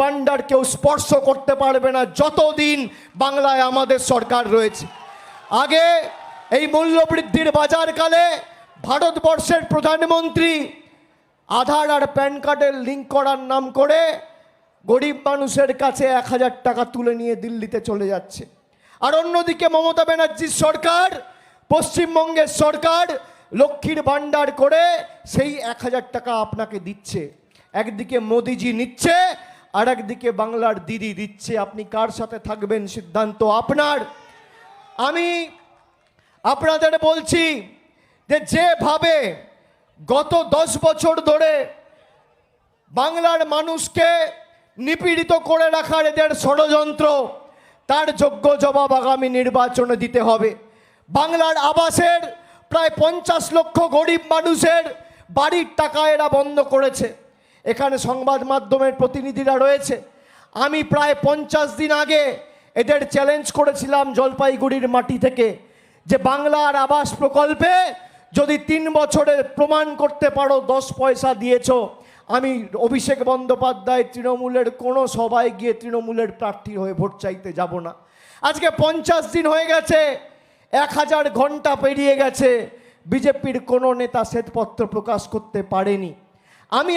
ভাণ্ডার কেউ স্পর্শ করতে পারবে না যতদিন বাংলায় আমাদের সরকার রয়েছে। আগে এই মূল্যবৃদ্ধির বাজারকালে ভারতবর্ষের প্রধানমন্ত্রী আধার আর প্যান কার্ডের লিঙ্ক করার নাম করে গরিব মানুষের কাছে এক হাজার টাকা তুলে নিয়ে দিল্লিতে চলে যাচ্ছে। আর অন্যদিকে মমতা ব্যানার্জির সরকার, পশ্চিমবঙ্গের সরকার লক্ষ্মীর ভাণ্ডার করে সেই এক হাজার টাকা আপনাকে দিচ্ছে। একদিকে মোদিজি নিচ্ছে আর একদিকে বাংলার দিদি দিচ্ছে। আপনি কার সাথে থাকবেন? সিদ্ধান্ত আপনার। আমি আপনাদের বলছি যে যেভাবে গত দশ বছর ধরে বাংলার মানুষকে নিপীড়িত করে রাখার এদের ষড়যন্ত্র, তার যোগ্য জবাব আগামী নির্বাচনে দিতে হবে। বাংলার আবাসের প্রায় পঞ্চাশ লক্ষ গরিব মানুষের বাড়ির টাকা এরা বন্ধ করেছে। এখানে সংবাদ মাধ্যমের প্রতিনিধিরা রয়েছে। আমি প্রায় পঞ্চাশ দিন আগে এদের চ্যালেঞ্জ করেছিলাম জলপাইগুড়ির মাটি থেকে যে বাংলার আবাস প্রকল্পে যদি তিন বছরে প্রমাণ করতে পারো, দশ পয়সা দিয়েছ। আমি অভিষেক বন্দ্যোপাধ্যায় তৃণমূলের কোনো সভায় গিয়ে তৃণমূলের প্রার্থী হয়ে ভোট চাইতে যাব না। আজকে পঞ্চাশ দিন হয়ে গেছে, এক হাজার ঘণ্টা পেরিয়ে গেছে, বিজেপির কোনো নেতা শ্বেতপত্র প্রকাশ করতে পারেনি। আমি